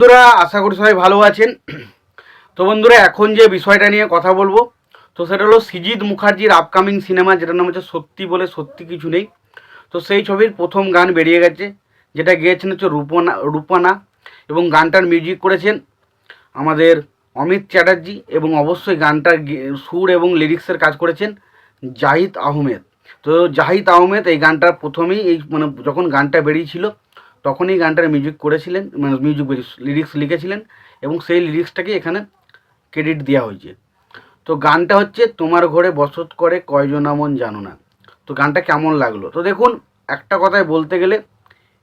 বন্ধুরা, আশা করি সবাই ভালো আছেন। তো বন্ধুরা, এখন যে বিষয়টা নিয়ে কথা বলব, তো সেটা হলো সিজিৎ মুখার্জির আপকামিং সিনেমা যেটার নাম হচ্ছে সত্যি বলে সত্যি কিছু নেই। তো সেই ছবির প্রথম গান বেরিয়ে গেছে, যেটা গেয়েছেন হচ্ছে রূপনা রূপনা এবং গানটার মিউজিক করেছেন আমাদের অমিত চ্যাটার্জি এবং অবশ্যই গানটার সুর এবং লিরিক্সের কাজ করেছেন জাহিদ আহমেদ। তো জাহিদ আহমেদ এই গানটার প্রথমেই এই মানে যখন গানটা বেরিয়েছিল তখনই গানটার মিউজিক করেছিলেন মানে মিউজিক লিরিক্স লিখেছিলেন এবং সেই লিরিক্সটাকে এখানে ক্রেডিট দেওয়া হয়েছে। তো গানটা হচ্ছে তোমার ঘরে বসত করে কয়জন মন জানো না। তো গানটা কেমন লাগল? তো দেখুন, একটা কথায় বলতে গেলে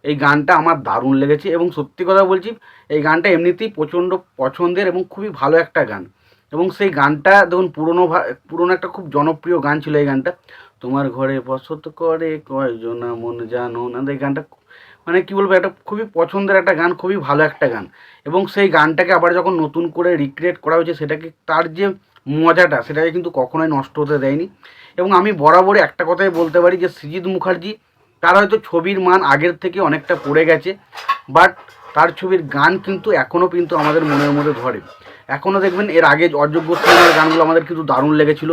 এই গানটা আমার দারুণ লেগেছে এবং সত্যি কথা বলছি, এই গানটা এমনিতেই প্রচণ্ড পছন্দের এবং খুবই ভালো একটা গান। এবং সেই গানটা, দেখুন, পুরনো পুরনো একটা খুব জনপ্রিয় গান ছিল এই গানটা। তোমার ঘরে বসত করে কয়জন মন জানো না। এই গানটা মানে কি বলব, একটা খুবই পছন্দের একটা গান, খুবই ভালো একটা গান। এবং সেই গানটাকে আবার যখন নতুন করে রিক্রিয়েট করা হয়েছে, সেটাকে তার যে মজাটা, সেটাকে কিন্তু কখনোই নষ্ট হতে দেয়নি। এবং আমি বরাবরই একটা কথাই বলতে পারি যে, সৃজিৎ মুখার্জি, তার হয়তো ছবির মান আগের থেকে অনেকটা পড়ে গেছে বাট তার ছবির গান কিন্তু এখনও কিন্তু আমাদের মনের মধ্যে ধরে। এখনও দেখবেন এর আগে অযোগ্য সিনেমার গানগুলো আমাদের কিন্তু দারুণ লেগেছিল,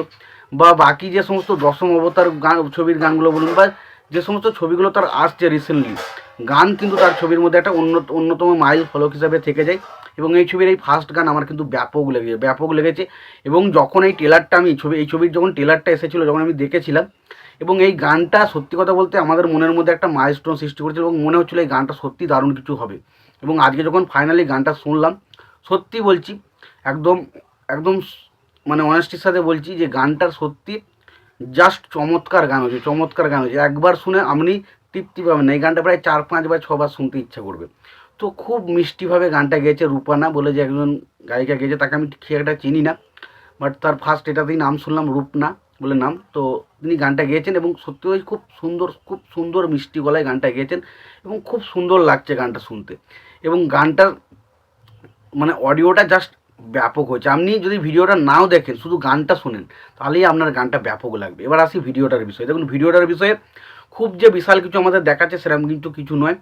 বা বাকি যে সমস্ত দশম অবতার গান, ছবির গানগুলো বলুন, বা যে সমস্ত ছবিগুলো তার আসছে রিসেন্টলি গান কিন্তু তার ছবির মধ্যে একটা অন্য, অন্যতম মাইল ফলক হিসাবে থেকে যায় এবং এই ছবির এই ফার্স্ট গান আমার কিন্তু ব্যাপক লেগেছে ব্যাপক লেগেছে এবং যখন এই টেলারটা আমি, ছবি, এই ছবির যখন টেলারটা এসেছিল, যখন আমি দেখেছিলাম এবং এই গানটা সত্যি কথা বলতে আমাদের মনের মধ্যে একটা মাইলস্টোন সৃষ্টি করেছিল এবং মনে হচ্ছিল এই গানটা সত্যি দারুণ কিছু হবে এবং আজকে যখন ফাইনালি গানটা শুনলাম, সত্যি বলছি, একদম একদম মানে অনেস্টির সাথে বলছি যে গানটার সত্যি জাস্ট চমৎকার গান হয়েছে, চমৎকার গান হয়েছে। একবার শুনে আপনি তৃপ্তি পাবেন না। এই গানটা প্রায় চার পাঁচবার ছবার শুনতে ইচ্ছা করবে। তো খুব মিষ্টিভাবে গানটা গেয়েছে রূপানা বলে যে একজন গায়িকা গেয়েছে, তাকে আমি ঠিক একটা চিনি না বাট তার ফার্স্ট এটাতেই নাম শুনলাম, রূপনা বলে নাম। তো তিনি গানটা গেয়েছেন এবং সত্যি খুব সুন্দর খুব সুন্দর মিষ্টি গলায় গানটা গেয়েছেন এবং খুব সুন্দর লাগছে গানটা শুনতে। এবং গানটার মানে অডিওটা জাস্ট ব্যাপক হয়েছে। আপনি যদি ভিডিওটা নাও দেখেন, শুধু গানটা শোনেন, তাহলেই আপনার গানটা ব্যাপক লাগবে। এবার আসি ভিডিওটার বিষয়ে। দেখুন, ভিডিওটার বিষয়ে খুব যে বিশাল কিছু আমাদের দেখাচ্ছে সেরকম কিন্তু কিছু নয়।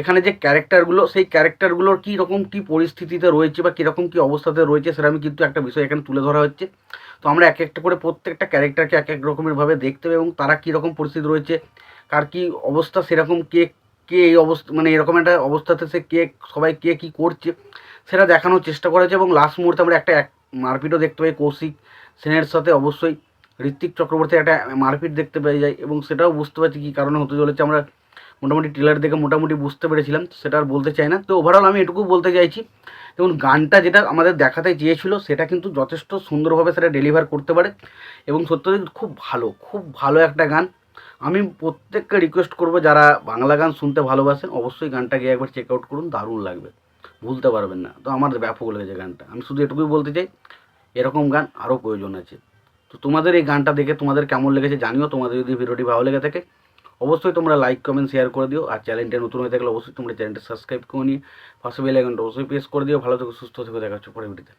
এখানে যে ক্যারেক্টারগুলো, সেই ক্যারেক্টারগুলোর কী রকম কী পরিস্থিতিতে রয়েছে বা কীরকম কী অবস্থাতে রয়েছে সেরকম কিন্তু একটা বিষয় এখানে তুলে ধরা হচ্ছে। তো আমরা এক একটা করে প্রত্যেকটা ক্যারেক্টারকে এক এক রকমেরভাবে দেখতে হবে এবং তারা কীরকম পরিস্থিতি রয়েছে, কার কী অবস্থা সেরকম, কে কে এই অবস্থা মানে এরকম একটা অবস্থাতে সে কে, সবাই কে কী করছে, সেটা দেখানোর চেষ্টা করেছে এবং লাস্ট মুহূর্তে আমরা একটা এক মারপিটও দেখতে পাই কৌশিক সেনের সাথে অবশ্যই। ঋত্বিক চক্রবর্তী একটা মারপিট দেখতে পেয়ে যাই এবং সেটাও বুঝতে পারছি কী কারণে হতে চলেছে। আমরা মোটামুটি ট্রেলার দেখে মোটামুটি বুঝতে পেরেছিলাম সেটা আর বলতে চাই না। তো ওভারঅল আমি এটুকু বলতে চাইছি, দেখুন, গানটা যেটা আমাদের দেখাতে চেয়েছিল, সেটা কিন্তু যথেষ্ট সুন্দরভাবে সেটা ডেলিভার করতে পারে এবং সত্যি খুব ভালো খুব ভালো একটা গান। আমি প্রত্যেককে রিকোয়েস্ট করব, যারা বাংলা গান শুনতে ভালোবাসেন, অবশ্যই গানটা গিয়ে একবার চেক আউট করুন, দারুণ লাগবে। ভুলতে পারবেন না। তো আমার ব্যাপক লেগেছে গানটা। আমি শুধু এটুকুই বলতে চাই, এরকম গান আরও প্রয়োজন আছে। তো তোমাদের এই গানটা দেখে তোমাদের কেমন লেগেছে জানিও, তোমাদের যদি ভিডিওটি ভালো লেগে থাকে, অবশ্যই তোমরা লাইক কমেন্ট শেয়ার করে দিও, আর চ্যানেলটা নতুন হয়ে থাকলে অবশ্যই তোমরা চ্যানেলটা সাবস্ক্রাইব করে নিয়ে পাশে বেল আইকনটা অবশ্যই প্রেস করে দিও, ভালো থেকো, সুস্থ থেকো, দেখা হচ্ছে পরে ভিডিওতে